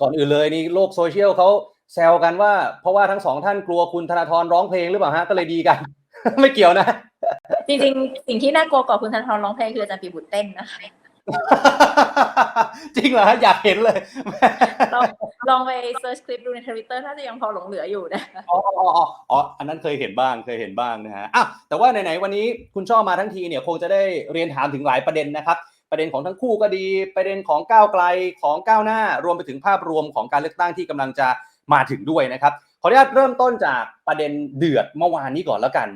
ก่อนอื่นเลยนี่โลกโซเชียลเขาแซวกันว่า เพราะว่าทั้งสองท่านกลัวคุณธนาธรร้องเพลงหรือเปล่าฮะก็เลยดีกัน ไม่เกี่ยวนะ จริงๆ สิ่งที่น่ากลัวกว่าคุณธนาธรร้องเพลงคืออาจารย์ปีบุตรเต้นนะคะจริงเหรอฮะอยากเห็นเลย ลองลองไปเซิร์ชคลิปดูในทวิตเตอร์น่าจะยังพอหลงเหลืออยู่นะอ๋ออ๋ออ๋ออ๋ออันนั้นเคยเห็นบ้างเคยเห็นบ้างนะฮะอะแต่ว่าไหนๆวันนี้คุณช่อมาทั้งทีเนี่ยคงจะได้เรียนถามถึงหลายประเด็นนะครับ ประเด็นของทั้งคู่ก็ดี ประเด็นของก้าวไกลของก้าวหน้า รวมไปถึงภาพรวมของการเลือกตั้งที่กำลังจะมาถึงด้วยนะครับขออนุญาตเริ่มต้นจากประเด็นเดือดเมื่อวานนี้ก่อนแล้วกัน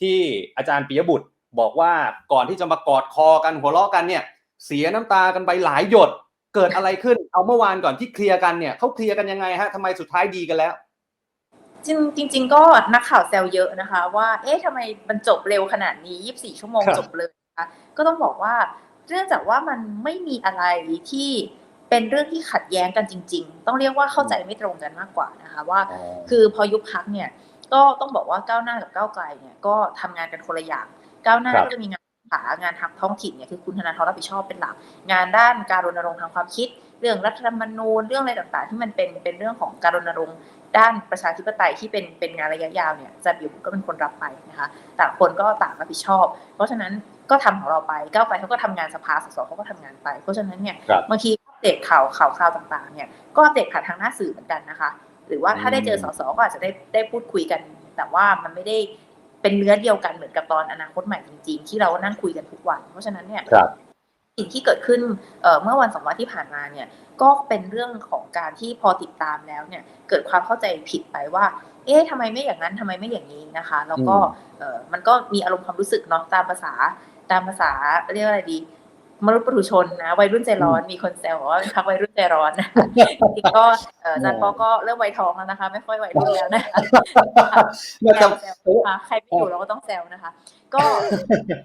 ที่อาจารย์ปิยบุตรบอกว่าก่อนที่จะมากอดคอกันหัวเราะกันเนี่ยเสียน้ำตากันไปหลายหยดเกิดอะไรขึ้นเอาเมื่อวานก่อนที่เคลียร์กันเนี่ยเขาเคลียร์กันยังไงฮะทำไมสุดท้ายดีกันแล้วจริงจริงๆก็นักข่าวแซวเยอะนะคะ ว่าเอ๊ะทำไมมันจบเร็วขนาดนี้ 24 ชั่วโมงครับจบเลยนะคะก็ต้องบอกว่า เนื่องจากว่ามันไม่มีอะไรที่เป็นเรื่องที่ขัดแย้งกันจริง ๆ ต้องเรียกว่าเข้าใจไม่ตรงกันมากกว่านะคะว่า คือพอยุบพักเนี่ยก็ต้องบอกว่าก้าวหน้ากับก้าวไกลเนี่ยก็ทำงานกันคนละอย่างก้าวหน้าครับก็จะมีงานหางานทางท้องถิ่นเนี่ยคือคุณธนาธรรับผิดชอบเป็นหลัก งานด้านการรณรงค์ทางความคิด เรื่องรัฐธรรมนูญเรื่องอะไรต่างๆ ที่มันเป็นเป็นเรื่องของการรณรงค์ด้านประชาธิปไตยที่เป็นเป็นงานระยะยาวเนี่ยอาจารย์บิวก็เป็นคนรับไปนะคะ ต่างคนก็ต่างรับผิดชอบ เพราะฉะนั้น ก็ทำของเราไปก้าวไกลเขาก็ทำงานสภาสสเขาก็ทำงานไป เพราะฉะนั้นเนี่ยครับบางทีอัปเดตข่าวข่าวคราวต่างๆ เนี่ยก็อัปเดตผ่านทางหน้าสื่อเหมือนกันนะคะ หรือว่าถ้าได้เจอสสก็อาจจะได้ได้พูดคุยกัน แต่ว่ามันไม่ได้เป็นเนื้อเดียวกันเหมือนกับตอนอนาคตใหม่จริงๆ ที่เรานั่งคุยกันทุกวัน เพราะฉะนั้นเนี่ยครับสิ่งที่เกิดขึ้นเอ่อเมื่อวันสองวันที่ผ่านมาเนี่ยก็เป็นเรื่องของการที่พอติดตามแล้วเนี่ยเกิดความเข้าใจผิดไปว่า เอ๊ะทำไมไม่อย่างนั้นทำไมไม่อย่างนี้นะคะ แล้วก็อืมเอ่อมันก็มีอารมณ์ความรู้สึกเนาะตามภาษา ตามภาษาเรียกว่าอะไรดี มนุษย์ปุถุชนนะวัยรุ่นใจร้อนมีคนแซวว่าเป็นพักวัยรุ่นใจร้อนนะจริงๆก็เอ่ออาจารย์ปอก็เริ่มวัยทองแล้วนะคะ ไม่ค่อยวัยรุ่นแล้วนะคะไม่แซต้องวแซวนะคะใครไม่อยู่เราก็ต้องแซวนะคะ ก็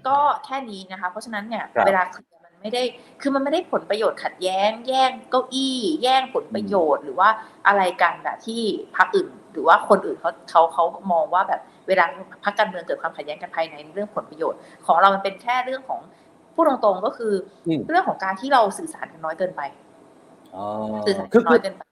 ก็แค่นี้นะคะ เพราะฉะนั้นเนี่ยครับเวลาเคลียร์มันไม่ได้ คือมันไม่ได้ผลประโยชน์ขัดแย้ง แย่งเก้าอี้ แย่งผลประโยชน์ หรือว่าอะไรกันแบบที่พรรคอื่น หรือว่าคนอื่นเขาเขาเขามองว่าแบบ เวลาพรรคการเมืองเกิดความขัดแย้งกันภายในเรื่องผลประโยชน์ ของเรามันเป็นแค่เรื่องของพูดตรงๆก็คืออมเรื่องของการที่เราสื่อสารกันน้อยเกินไปอ๋อสื่อสารคืกัอนน้คืออยเกินไป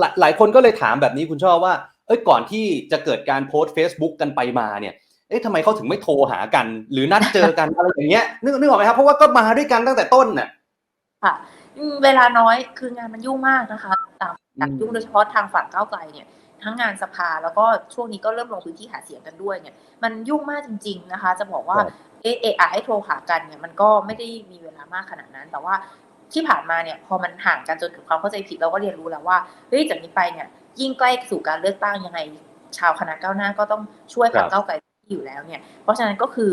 หลายหลายคนก็เลยถามแบบนี้คุณชอบว่าเอ้ยก่อนที่จะเกิดการโพสต์ Facebook กันไปมาเนี่ยเอ๊ะทำไมเขาถึงไม่โทรหากัน หรือนัดเจอกันอะไรอย่างเงี้ยนึกนึกออกไหมครับเพราะว่าก็มาด้วยกันตั้งแต่ต้นน่ะค่ะอืมเวลาน้อยคืองานมันยุ่งมากนะคะต่างอืมต่างยุ่งโดยเฉพาะทางฝั่งก้าวไกลเนี่ย ทั้งงานสภา แล้วก็ช่วงนี้ก็เริ่มลงพื้นที่หาเสียงกันด้วยเนี่ย มันยุ่งมากจริง ๆนะคะ จะบอกว่าครับเอะเอะอะให้โทรหากันเนี่ยมันก็ไม่ได้มีเวลามากขนาดนั้น แต่ว่าที่ผ่านมาเนี่ยพอมันห่างกันจนถึงความเข้าใจผิดเราก็เรียนรู้แล้วว่าเฮ้ยจากนี้ไปเนี่ย ยิ่งใกล้สู่การเลือกตั้งยังไง ชาวคณะก้าวหน้าก็ต้องช่วยพรรคครับก้าวไกลอยู่แล้วเนี่ย เพราะฉะนั้นก็คือ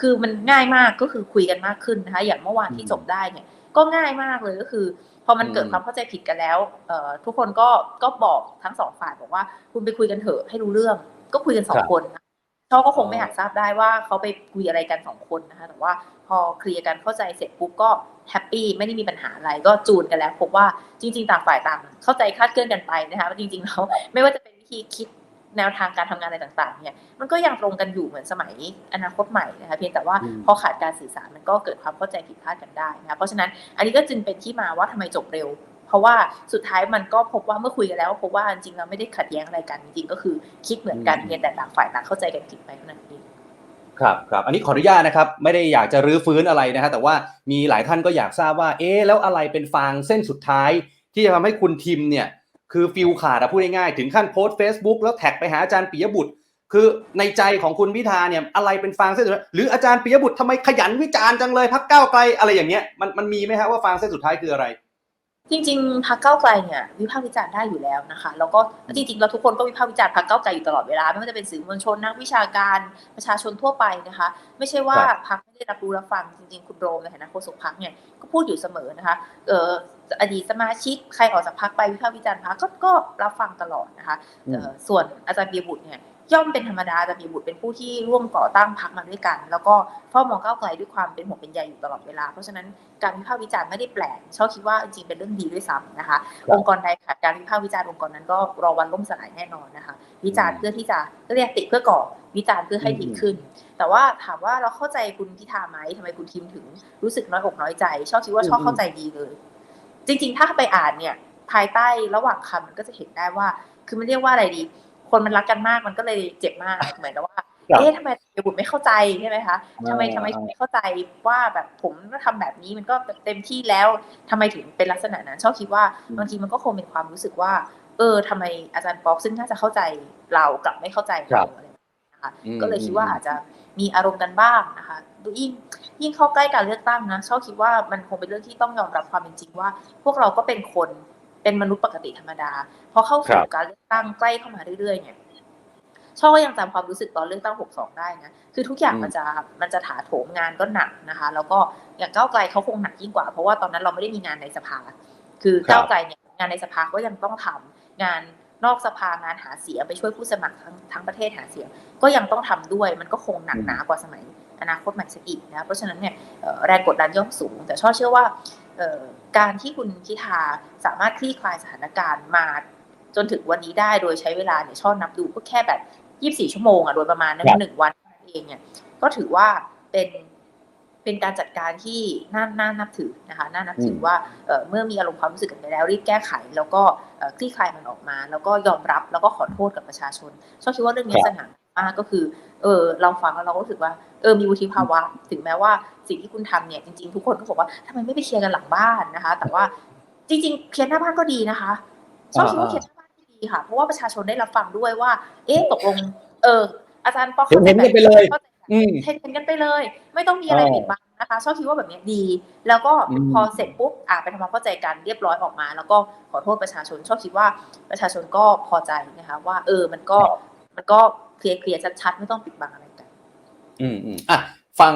คือมันง่ายมากก็คือคุยกันมากขึ้นนะคะ อย่างเมื่อวานที่จบได้เนี่ย ก็ง่ายมากเลยก็คือพอมันเกิดอืมความเข้าใจผิดกันแล้วเอ่อทุกคนก็ก็บอกทั้งสองฝ่ายบอกว่า คุณไปคุยกันเถอะให้รู้เรื่อง ก็คุยกันสองคนนะเขาก็คงไม่อาจทราบได้ว่าเขาไปคุยอะไรกันสองคนนะคะแต่ว่าพอเคลียร์กันเข้าใจเสร็จปุ๊บก็แฮปปี้ไม่ได้มีปัญหาอะไรก็จูนกันแล้วพบว่าจริง ๆ ต่างฝ่ายต่างเข้าใจคลาดเคลื่อนกันไปนะคะว่าจริงๆแล้วไม่ว่าจะเป็นวิธีคิด แนวทางการทำงานอะไรต่างๆเนี่ยมันก็ยังตรงกันอยู่เหมือนสมัยอนาคตใหม่นะคะเพียงแต่ว่าอืมพอขาดการสื่อสารมันก็เกิดความเข้าใจผิดพลาดกันได้นะคะเพราะฉะนั้นอันนี้ก็จึงเป็นที่มาว่าทำไมจบเร็ว เพราะว่าสุดท้ายมันก็พบว่าเมื่อคุยกันแล้วพบว่าจริงๆเราไม่ได้ขัดแย้งอะไรกันจริงๆก็คือคิดเหมือนกันอืมเพียงแต่ต่างฝ่ายต่างเข้าใจกันผิดไปเท่านั้นเองครับครับอันนี้ขออนุญาตนะครับไม่ได้อยากจะรื้อฟื้นอะไรนะฮะแต่ว่ามีหลายท่านก็อยากทราบว่าเอ๊ะแล้วอะไรเป็นฟางเส้นสุดท้าย ที่จะทำให้คุณทิมเนี่ย คือฟิลขาดอะพูดง่ายๆถึงขั้นโพสต์ Facebook แล้วแท็กไปหาอาจารย์ปิยบุตร คือในใจของคุณพิธาเนี่ยอะไรเป็นฟางเส้นสุดท้ายหรืออาจารย์ปิยบุตรทำไมขยันวิจารณ์จังเลยพักก้าวไกลอะไรอย่างเงี้ยมันมันมีไหมฮะว่าฟางเส้นสุดท้ายคืออะไร จริงๆพรรคเก้าวไกลเนี่ยวิพากษ์วิจารณ์ได้อยู่แล้วนะคะ แล้วก็จริงๆเราทุกคนก็วิพากษ์วิจารณ์พรรคเก้าวไกลอยู่ตลอดเวลาไม่ว่าจะเป็นสื่อมวลชนนักวิชาการประชาชนทั่วไปนะคะ ไม่ใช่ว่าครับพรรคไม่ได้รับรู้รับฟังจริงๆคุณโรมในฐานะโฆษกพรรคเนี่ยก็พูดอยู่เสมอนะคะเอ่ออดีตสมาชิกใครออกจากพรรคไปวิพากษ์วิจารณ์พรรคก็ก็รับฟังตลอดนะคะเอ่อส่วนอาจารย์ปียบุตรเนี่ย ย่อมเป็นธรรมดาอาจารย์ปียบุตรเป็นผู้ที่ร่วมก่อตั้งพรรคมาด้วยกัน แล้วก็เฝ้ามองก้าวไกลด้วยความเป็นห่วงเป็นใยอยู่ตลอดเวลา เพราะฉะนั้นการวิพากษ์วิจารณ์ไม่ได้แปลกชอบคิดว่าจริงๆเป็นเรื่องดีด้วยซ้ำนะคะครับองค์กรใดขาดการวิพากษ์วิจารณ์องค์กรนั้นก็รอวันล่มสลายแน่นอนนะคะ วิจารณ์เพื่อที่จะเรียกติเพื่อก่อวิจารณ์เพื่อให้ดีขึ้น แต่ว่าถามว่าเราเข้าใจคุณพิธาไหมทำไมคุณทิมถึงรู้สึกน้อยอกน้อยใจ ชอบคิดว่าชอบเข้าใจดีเลย จริง ๆ ถ้าไปอ่านเนี่ยภายใต้ระหว่างคำมันก็จะเห็นได้ว่า คือมันเรียกว่าอะไรดี คนมันรักกันมากมันก็เลยเจ็บมากเหมือนกับว่าครับเอ๊ะทำไมเบียบุตรไม่เข้าใจใช่ไหมคะทำไมอ่าทำไมถึงไม่เข้าใจว่าแบบผมก็ทำแบบนี้มันก็เต็มที่แล้วทำไมถึงเป็นลักษณะนั้นชอบคิดว่าบางทีมันก็คงเป็นความรู้สึกว่า เออทำไมอาจารย์ป๊อกซึ่งน่าจะเข้าใจเรากลับไม่เข้าใจครัเราบอะไรแบบนี้นะคะอืมก็เลยคิดว่าอาจจะมีอารมณ์กันบ้างนะคะดูยิ่งยิ่งเข้าใกล้การเลือกตั้งนะชอบคิดว่ามันคงเป็นเรื่องที่ต้องยอมรับความเป็นจริงว่า พวกเราก็เป็นคน เป็นมนุษย์ปกติธรรมดาพอเข้าสู่การเลือกตั้งใกล้เข้ามาเรื่อยๆเนี่ยชอบก็ยังจำความรู้สึกตอนเลือกตั้ง 62 ได้นะ คือทุกอย่างอืมมันจะมันจะถาโถมงานก็หนักนะคะ แล้วก็อย่างก้าวไกลเขาคงหนักยิ่งกว่า เพราะว่าตอนนั้นเราไม่ได้มีงานในสภา คือก้าวไกลเนี่ยงานในสภาก็ยังต้องทำงานนอกสภางานหาเสียงไปช่วยผู้สมัครทั้งทั้งประเทศหาเสียง ก็ยังต้องทำด้วย มันก็คงหนักหนากว่าสมัยอนาคตใหม่ซะอีกนะ เพราะฉะนั้นเนี่ยเอ่อแรงกดดันย่อมสูง แต่ชอบเชื่อว่าเอ่อ การที่คุณพิธาสามารถคลี่คลายสถานการณ์มาจนถึงวันนี้ได้โดยใช้เวลาเนี่ยชอบนับดูก็แค่แบบ24ชั่วโมงอะโดยประมาณนั้นครับหนึ่งวันเท่านั้นเองเนี่ยก็ถือว่าเป็นเป็นการจัดการที่น่าน่านับถือนะคะน่านับถือว่าเอ่อเมื่อมีอารมณ์ความรู้สึกกันไปแล้วรีบแก้ไข แล้วก็เอ่อคลี่คลายมันออกมา แล้วก็ยอมรับแล้วก็ขอโทษกับประชาชนชอบคิดว่าเรื่องนี้ครับสง่า มากก็คือ เออ เราฟังแล้วเราก็รู้สึกว่า เออ มีวุฒิภาวะ ถึงแม้ว่าสิ่งที่คุณทำเนี่ย จริงๆ ทุกคนก็บอกว่าทำไมไม่ไปเคลียร์กันหลังบ้านนะคะ แต่ว่าจริงๆ เคลียร์หน้าบ้านก็ดีนะคะ ชอบคิดว่าเคลียร์หน้าบ้านก็ดีค่ะ เพราะว่าประชาชนได้รับฟังด้วยว่า เอ๊ะ ตกลง เออ อาจารย์ปอเห็นเห็นกันไปเลยข้าใจแบบอืมเห็นเห็นกันไปเลย ไม่ต้องมีอะไรเออปิดบังนะคะชอบคิดว่าแบบนี้ดี แล้วก็อืมพอเสร็จปุ๊บอ่าไปทำความเข้าใจกันเรียบร้อยออกมา แล้วก็ขอโทษประชาชนชอบคิดว่าประชาชนก็พอใจนะคะว่า เออมันก็ มันก็เคลียร์เคลียร์ชัดๆไม่ต้องปิดบังอะไรกัน อืมอืมอะฟัง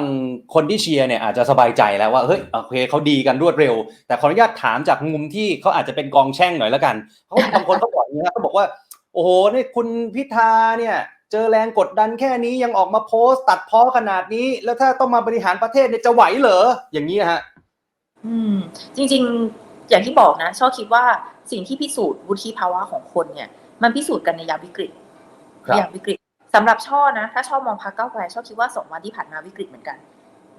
คนที่เชียร์เนี่ยอาจจะสบายใจแล้วว่าเฮ้ยโอเคเขาดีกันรวดเร็ว แต่ขออนุญาตถามจากมุมที่เขาอาจจะเป็นกองแช่งหน่อยแล้วกันเขาบางคนเขาบอกอย่างนี้นะเขาบอกว่า โอ้โหนี่คุณพิธาเนี่ยเจอแรงกดดันแค่นี้ยังออกมาโพสต์ตัดพ้อขนาดนี้ แล้วถ้าต้องมาบริหารประเทศเนี่ยจะไหวเหรออย่างนี้ฮะ อืม จริง ๆ อย่างที่บอกนะชอบคิดว่าสิ่งที่พิสูจน์วุฒิภาวะของคนเนี่ย มันพิสูจน์กันในยามวิกฤต ครับยามวิกฤตสำหรับช่อนะ ถ้าช่อมองพรรคก้าวไกลช่อคิดว่าสองวันที่ผ่านมาวิกฤตเหมือนกัน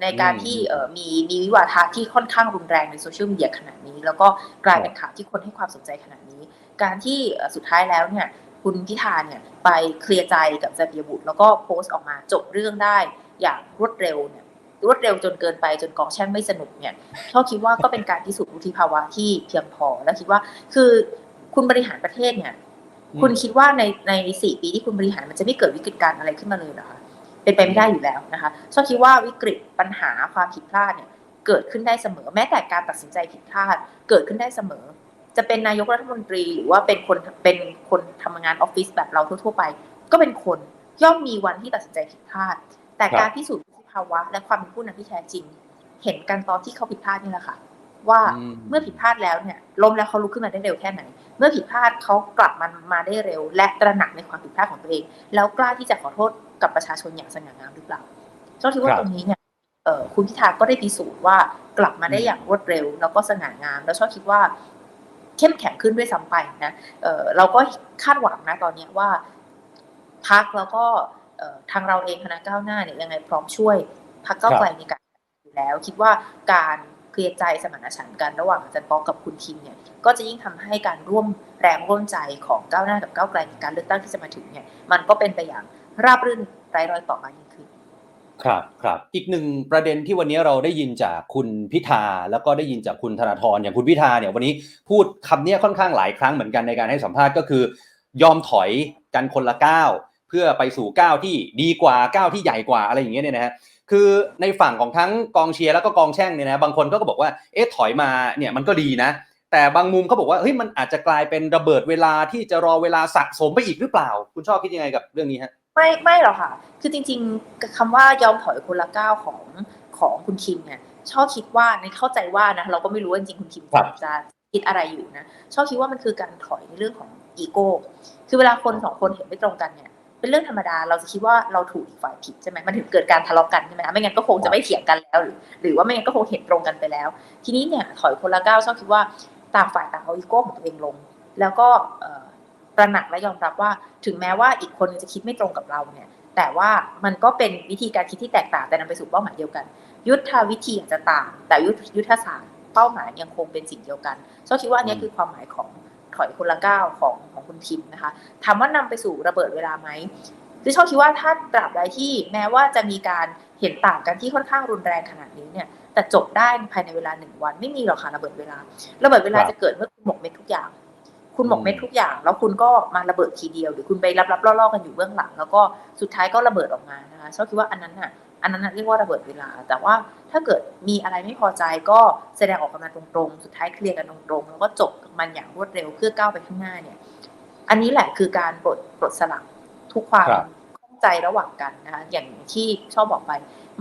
ในการอืมที่เอ่อมีมีวิวาทะที่ค่อนข้างรุนแรงในโซเชียลมีเดียขนาดนี้ แล้วก็กลายเป็นข่าวที่คนให้ความสนใจขนาดนี้ การที่เอ่อสุดท้ายแล้วเนี่ยคุณพิธาเนี่ยไปเคลียร์ใจกับจาบียบุตร แล้วก็โพสต์ออกมาจบเรื่องได้อย่างรวดเร็วเนี่ยรวดเร็วจนเกินไปจนกองแช่งไม่สนุกเนี่ยชอบคิดว่าก็เป็นการพิสูจน์วุฒิภาวะที่เพียงพอ แล้วคิดว่าคือคุณบริหารประเทศเนี่ยอืม คุณคิดว่าในในสี่ปีที่คุณบริหารมันจะไม่เกิดวิกฤตการณ์อะไรขึ้นมาเลยเหรอคะเป็นไปไม่ได้อยู่แล้วนะคะชอบคิดว่าวิกฤตปัญหาความผิดพลาดเนี่ยเกิดขึ้นได้เสมอ แม้แต่การตัดสินใจผิดพลาดเกิดขึ้นได้เสมอ จะเป็นนายกรัฐมนตรีหรือว่าเป็นคนเป็นคนทำงานออฟฟิศแบบเราทั่วๆไป ก็เป็นคนย่อมมีวันที่ตัดสินใจผิดพลาด แต่ครับการพิสูจน์วุฒิภาวะ และความเป็นผู้นำที่แท้จริง เห็นกันตอนที่เขาผิดพลาดนี่แหละค่ะ ว่าอืมเมื่อผิดพลาดแล้วเนี่ยล้มแล้วเขาลุกขึ้นมาได้เร็วแค่ไหน เมื่อผิดพลาดเขากลับมันมาได้เร็ว และตระหนักในความผิดพลาดของตัวเอง แล้วกล้าที่จะขอโทษกับประชาชนอย่างสง่างามหรือเปล่าเจ้าคิดว่าครับตรงนี้เนี่ยเอ่อคุณพิธาก็ได้พิสูจน์ว่ากลับมาได้อย่างรวดเร็ว แล้วก็สง่างาม แล้วชอบคิดว่าเข้มแข็งขึ้นด้วยซ้ำไปนะเอ่อเราก็คาดหวังนะตอนเนี้ยว่าพักแล้วก็เอ่อทางเราเองคณะก้าวหน้าเนี่ยยังไงพร้อมช่วยพักเก้าวไกลในการอยู่แล้ว คิดว่าการ เคลียร์ใจสมานฉันท์กันระหว่างอาจารย์ป๊อกกับคุณทิมเนี่ยก็จะยิ่งทำให้การร่วมแรงร่วมใจของก้าวหน้ากับก้าวไกลในการเลือกตั้งที่จะมาถึงเนี่ยมันก็เป็นไปอย่างราบรื่นไร้รอยต่อมายิ่งขึ้นครับครับอีกหนึ่งประเด็นที่วันนี้เราได้ยินจากคุณพิธาแล้วก็ได้ยินจากคุณธนาธรอย่างคุณพิธาเนี่ยวันนี้พูดคำเนี้ยค่อนข้างหลายครั้งเหมือนกันในการให้สัมภาษณ์ก็คือ ยอมถอยกันคนละก้าวเพื่อไปสู่ก้าวที่ดีกว่าก้าวที่ใหญ่กว่าอะไรอย่างเงี้ยเนี่ยนะฮะ คือในฝั่งของทั้งกองเชียร์แล้วก็กองแช่งเนี่ยนะบางคนก็บอกว่าเอ๊ะถอยมาเนี่ยมันก็ดีนะ แต่บางมุมเขาบอกว่าเฮ้ยมันอาจจะกลายเป็นระเบิดเวลาที่จะรอเวลาสะสมไปอีกหรือเปล่า คุณชอบคิดยังไงกับเรื่องนี้ฮะไม่ไม่หรอกค่ะ คือจริงๆคำว่ายอมถอยคนละก้าวของของคุณคิมเนี่ยชอบคิดว่าในเข้าใจว่านะเราก็ไม่รู้ว่าจริงๆคุณคิมครับจะคิดอะไรอยู่นะชอบคิดว่ามันคือการถอยในเรื่องของอีโก้คือเวลาคนสองคนเห็นไม่ตรงกันเนี่ย เป็นเรื่องธรรมดา เราจะคิดว่าเราถูกอีกฝ่ายผิดใช่ไหมมันถึงเกิดการทะเลาะกันใช่ไหมคะไม่งั้นก็คงจะไม่เถียงกันแล้วหรือหรือว่าไม่งั้นก็คงเห็นตรงกันไปแล้ว ทีนี้เนี่ยถอยคนละก้าวชอบคิดว่าต่างฝ่ายต่างเอาอีโก้ของตัวเองลง แล้วก็เอ่อตระหนักและยอมรับว่า ถึงแม้ว่าอีกคนจะคิดไม่ตรงกับเราเนี่ย แต่ว่ามันก็เป็นวิธีการคิดที่แตกต่างแต่นำไปสู่เป้าหมายเดียวกัน ยุทธวิธีอาจจะต่าง แต่ยุทธศาสตร์เป้าหมายยังคงเป็นสิ่งเดียวกันชอบคิดว่าอันนี้คือความหมายของ ถอยคนละก้าวของของคุณทิมนะคะถามว่านำไปสู่ระเบิดเวลาไหมคือชอบคิดว่าถ้าตราบใดที่แม้ว่าจะมีการเห็นต่างกันที่ค่อนข้างรุนแรงขนาดนี้เนี่ยแต่จบได้ภายในเวลาหนึ่งวันไม่มีหรอกค่ะระเบิดเวลา ระเบิดเวลาครับจะเกิดเมื่อคุณหมกเม็ดทุกอย่าง คุณหมกเม็ดทุกอย่าง แล้วคุณก็มาระเบิดทีเดียว หรือคุณไปรับรับๆล่อๆกันอยู่เบื้องหลัง แล้วก็สุดท้ายก็ระเบิดออกมานะคะชอบคิดว่าอันนั้นน่ะอันนั้นน่ะเรียกว่าระเบิดเวลา แต่ว่าถ้าเกิดมีอะไรไม่พอใจก็แสดงออกกันมาตรงๆ สุดท้ายเคลียร์กันตรงๆ แล้วก็จบ มันอย่างรวดเร็วเพื่อก้าวไปข้างหน้าเนี่ย อันนี้แหละคือการปลดปลดสลักทุกความครับข้องใจระหว่างกันนะคะอย่างที่ชอบบอกไป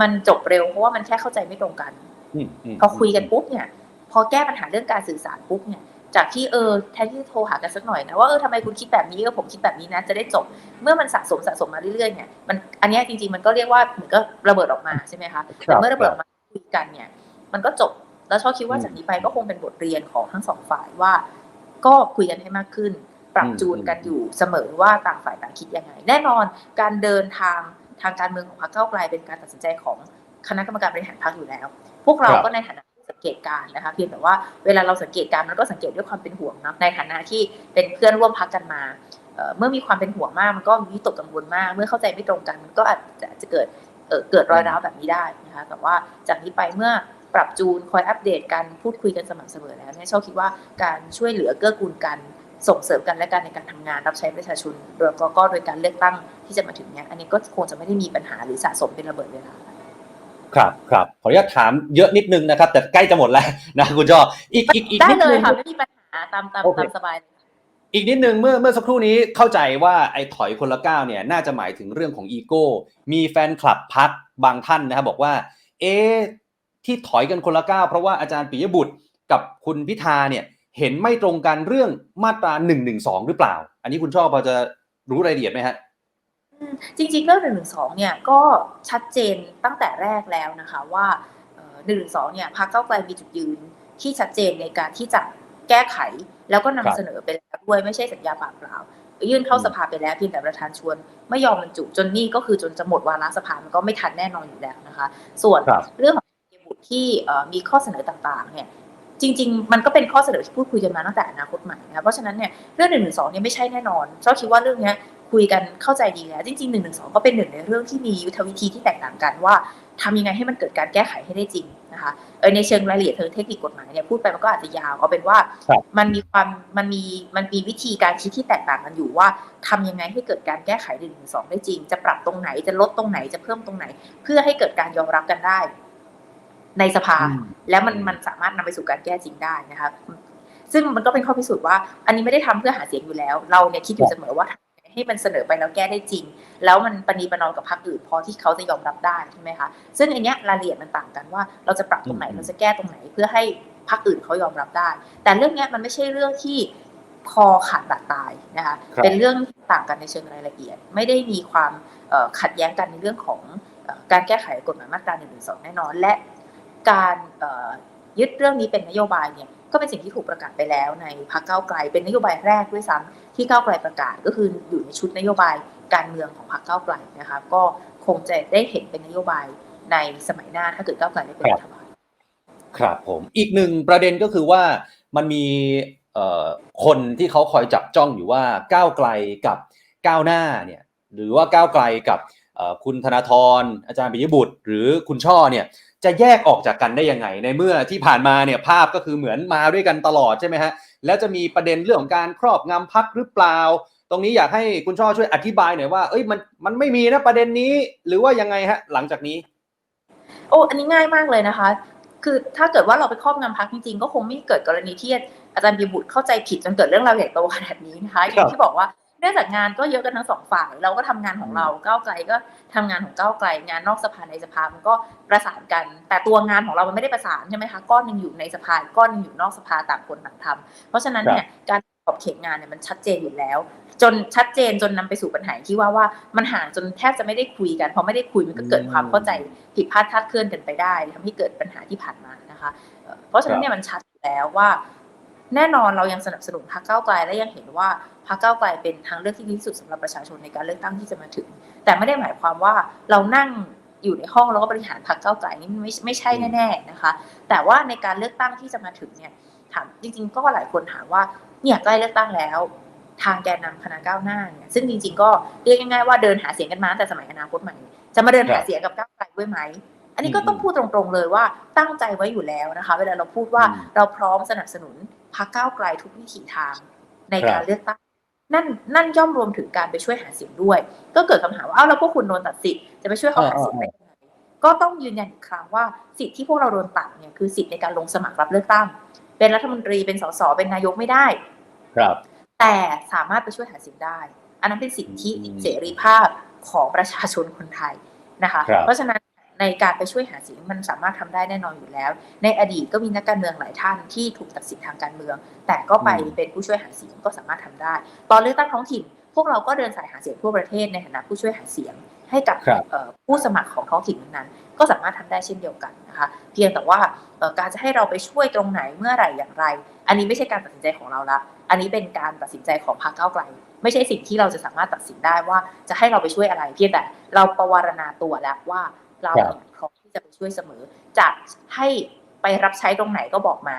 มันจบเร็วเพราะว่ามันแค่เข้าใจไม่ตรงกันอืมมพอคุยกันปุ๊บเนี่ย พอแก้ปัญหาเรื่องการสื่อสารปุ๊บเนี่ยจากที่เออแทนที่จะโทรหากันสักหน่อยนะว่าเออทำไมคุณคิดแบบนี้เออผมคิดแบบนี้นะ จะได้จบ เมื่อมันสะสมสะสมมาเรื่อยๆเนี่ยมันอันเนี้ยจริงๆมันก็เรียกว่าเหมือนก็ระเบิดออกมาใช่ไหมคะแต่เมื่อระเบิดออกมาคุยกันเนี่ย มันก็จบ แล้วชอบคิดว่าจากนี้ไปก็คงเป็นบทเรียนของทั้งสองฝ่ายว่า ก็คุยกันให้มากขึ้น ปรับจูนกันอยู่เสมอว่าต่างฝ่ายต่างคิดยังไง แน่นอนการเดินทางทางการเมืองของพรรคก้าวไกลเป็นการตัดสินใจของคณะกรรมการบริหารพรรคอยู่แล้ว พวกเราครับก็ในฐานะผู้สังเกตการณ์นะคะเพียงแต่ว่าเวลาเราสังเกตการณ์มันก็สังเกตด้วยความเป็นห่วงเนาะในฐานะที่เป็นเพื่อนร่วมพักกันมาเอ่อเมื่อมีความเป็นห่วงมากมันก็มีวิตกกังวลมาก เมื่อเข้าใจไม่ตรงกันมันก็อาจจะจะเกิดเอ่อเกิดรอยร้าวแบบนี้ได้นะคะแต่ว่าจากนี้ไปเมื่อ ปรับจูนคอยอัปเดตกันพูดคุยกันสม่ำเสมอแล้วเนี่ยชอบคิดว่าการช่วยเหลือเกื้อกูลกันส่งเสริมกันและกันในการทำงานรับใช้ประชาชนโดยก็ก็โดยการเลือกตั้งที่จะมาถึงเนี่ยอันนี้ก็คงจะไม่ได้มีปัญหาหรือสะสมเป็นระเบิดเวลาครับครับขออนุญาตถามเยอะนิดนึงนะครับ แต่ใกล้จะหมดแล้วนะคุณจออีกอีกอีกได้นิดเลนึยงค่ะไม่มีปัญหาตามตามโอเคตามสบายเลยอีกนิดนึงเมื่อเมื่อสักครู่นี้เข้าใจว่าไอ้ถอยคนละก้าวเนี่ยน่าจะหมายถึงเรื่องของอีโก้มีแฟนคลับพักบางท่านนะครับบอกว่า เอ๊ะ ที่ถอยกันคนละก้าวเพราะว่าอาจารย์ปิยบุตรกับคุณพิธาเนี่ยเห็นไม่ตรงกันเรื่องมาตรา1นึหรือเปล่า อันนี้คุณชอบพอจะรู้รายละเอียดไหมฮะอืมจริงๆเรื่องหนึ่งหนึ่งสองเนี่ยก็ชัดเจนตั้งแต่แรกแล้วนะคะว่าหนึ่งหนึ่งสองเนี่ยพรรคเก้าวไกลมีจุดยืนที่ชัดเจนในการที่จะแก้ไขแล้วก็นำครับเสนอไปแล้วด้วยไม่ใช่สัญญาปากเปล่า ยื่นเข้าอืมสภาไปแล้วเพียงแต่ประธานชวน ไม่ยอมบรรจุจนนี่ก็คือจนจะหมดวาระสภามันก็ไม่ทันแน่นอนอยู่แล้วนะคะ ส่วนครับเรื่องของบุตร ที่มีข้อเสนอต่างๆเนี่ยจริง ๆ มันก็เป็นข้อเสนอที่พูดคุยกันมาตั้งแต่อนาคตใหม่นะคะเพราะฉะนั้นเนี่ยเรื่องหนึ่งหนึ่งสองเนี่ยไม่ใช่แน่นอนเพราะคิดว่าเรื่องนี้คุยกันเข้าใจดีแล้วจริงๆหนึ่งหนึ่งสองก็เป็นหนึ่งในเรื่องที่มียุทธวิธีที่แตกต่างกันว่าทำยังไงให้มันเกิดการแก้ไขให้ได้จริงนะคะเออในเชิงรายละเอียดเชิงเทคนิคกฎหมายเนี่ยพูดไปมันก็อาจจะยาวเอาเป็นว่ามันมีความมันมีมันมีวิธีการคิดที่แตกต่างกันอยู่ว่าทำยังไงให้เกิดการแก้ไขหนึ่งหนึ่งสองได้จริง จะปรับตรงไหนจะลดตรงไหนจะเพิ่มตรงไหน เพื่อให้เกิดการยอมรับกันได้ ในสภาอืมแล้วมันมันสามารถนำไปสู่การแก้จริงได้นะคะซึ่งมันก็เป็นข้อพิสูจน์ว่า อันนี้ไม่ได้ทำเพื่อหาเสียงอยู่แล้ว เราเนี่ยคิดอยู่เสมอว่าทำยังไงให้มันเสนอไปแล้วแก้ได้จริง แล้วมันปณีประนอมกับพรรคอื่นพอที่เขาจะยอมรับได้ใช่ไหมคะซึ่งอันเนี้ยรายละเอียดมันต่างกันว่า เราจะปรับตรงไหนอืมเราจะแก้ตรงไหนเพื่อให้พรรคอื่นเขายอมรับได้ แต่เรื่องเนี้ยมันไม่ใช่เรื่องที่คอขาดบาดตายนะคะครับเป็นเรื่องต่างกันในเชิงรายละเอียด ไม่ได้มีความเอ่อขัดแย้งกันในเรื่องของเอ่อการแก้ไขกฎหมายมาตรา1นึแน่นอน และ การยึดเรื่องนี้เป็นนโยบายเนี่ยก็เป็นสิ่งที่ถูกประกาศไปแล้วในพรรคก้าวไกล เป็นนโยบายแรกด้วยซ้ำที่ก้าวไกลประกาศก็คืออยู่ในชุดนโยบายการเมืองของพรรคก้าวไกลนะคะก็คงจะได้เห็นเป็นนโยบายในสมัยหน้าถ้าเกิดก้าวไกลได้เป็นรัฐบาลครับผมอีกหนึ่งประเด็นก็คือว่ามันมีคนที่เขาคอยจับจ้องอยู่ว่าก้าวไกลกับก้าวหน้าเนี่ยหรือว่าก้าวไกลกับคุณธนาธรอาจารย์ปิยบุตร หรือคุณช่อเนี่ย จะแยกออกจากกันได้ยังไง ในเมื่อที่ผ่านมาเนี่ยภาพก็คือเหมือนมาด้วยกันตลอดใช่ไหมฮะแล้วจะมีประเด็นเรื่องของการครอบงำพักหรือเปล่า ตรงนี้อยากให้คุณช่อช่วยอธิบายหน่อยว่าเอ้ยมันมันไม่มีนะประเด็นนี้ หรือว่ายังไงฮะหลังจากนี้ โอ้อันนี้ง่ายมากเลยนะคะ คือถ้าเกิดว่าเราไปครอบงำพักจริงๆ ก็คงไม่เกิดกรณีที่อาจารย์บีบุตรเข้าใจผิดจนเกิดเรื่องราวใหญ่โตขนาดนี้นะคะอย่างที่บอกว่า นื่องจากงานก็เยอะกันทั้งสองฝ่าย เราก็ทำงานของเราก้าวไกลก็ทำงานของก้าวไกล งานนอกสภาในสภามันก็ประสานกัน แต่ตัวงานของเรามันไม่ได้ประสานใช่ไหมคะก้อนหนึ่งอยู่ในสภาก้อนหนึงอยู่นอกสภาต่างคนต่างทำเพราะฉะนั้นเนี่ยการขอบเขตงานเนี่ยมันชัดเจนอยู่แล้ว จนชัดเจนจนนำไปสู่ปัญหาที่ว่าว่ามันห่างจนแทบจะไม่ได้คุยกันพอไม่ได้คุยมันก็เกิดความเข้าใจผิดพลาดคลาดเคลื่อนกันไปได้ทำให้เกิดปัญหาที่ผ่านมานะคะเอ่อเพราะฉะนั้นเนี่ยมันชัดอยู่แล้วว่า แน่นอนเรายังสนับสนุนพรรคก้าวไกลและยังเห็นว่าพรรคก้าวไกลเป็นทางเลือกที่ดีที่สุดสำหรับประชาชนในการเลือกตั้งที่จะมาถึง แต่ไม่ได้หมายความว่าเรานั่งอยู่ในห้องแล้วก็บริหารพรรคก้าวไกลนี่ไม่ไม่ใช่แน่ๆนะคะ แต่ว่าในการเลือกตั้งที่จะมาถึงเนี่ยถามจริง ๆ ก็หลายคนถามว่าเนี่ยใกล้เลือกตั้งแล้ว ทางแกนนำคณะก้าวหน้าเนี่ยซึ่งจริง ๆ ก็เรียกง่ายๆว่าเดินหาเสียงกันมาตั้งแต่สมัยอนาคตใหม่จะมาเดินหาเสียงกับก้าวไกลด้วยไหมอันนี้ก็ต้องพูดตรงๆเลยว่าตั้งใจไว้อยู่แล้วนะคะ เวลาเราพูดว่าอืมเราพร้อมสนับสนุน พรรคก้าวไกลทุกวิถีทางในครับการเลือกตั้งนั่นนั่นย่อมรวมถึงการไปช่วยหาเสียงด้วย ก็เกิดคำถามว่าเอ้าแล้วพวกคุณโดนตัดสิทธิ์จะไปช่วยเขาหาเสียงได้ยังไงก็ต้องยืนยันอีกครั้งว่าสิทธิ์ที่พวกเราโดนตัดเนี่ยคือสิทธิ์ในการลงสมัครรับเลือกตั้ง เป็นรัฐมนตรีเป็นสสเป็นนายกไม่ได้ ครับ แต่สามารถไปช่วยหาเสียงได้ อันนั้นเป็นสิทธิอืมเสรีภาพของประชาชนคนไทยนะคะครับเพราะฉะนั้น ในการไปช่วยหาเสียงมันสามารถทำได้แน่นอนอยู่แล้ว ในอดีตก็มีนักการเมืองหลายท่านที่ถูกตัดสิทธิ์ทางการเมือง แต่ก็ไปเป็นผู้ช่วยหาเสียงก็สามารถทำได้ ตอนเลือกตั้งท้องถิ่น พวกเราก็เดินสายหาเสียงทั่วประเทศในฐานะผู้ช่วยหาเสียงให้กับครับเอ่อผู้สมัครของท้องถิ่นนั้นๆก็สามารถทำได้เช่นเดียวกันนะคะ เพียงแต่ว่าเอ่อการจะให้เราไปช่วยตรงไหนเมื่อไหร่อย่างไร อันนี้ไม่ใช่การตัดสินใจของเราละ อันนี้เป็นการตัดสินใจของพรรคก้าวไกล ไม่ใช่สิ่งที่เราจะสามารถตัดสินได้ว่าจะให้เราไปช่วยอะไร เพียงแต่เราประวารณาตัวแล้วว่า เราครับเนี่ยพร้อมที่จะไปช่วยเสมอจะให้ไปรับใช้ตรงไหนก็บอกมา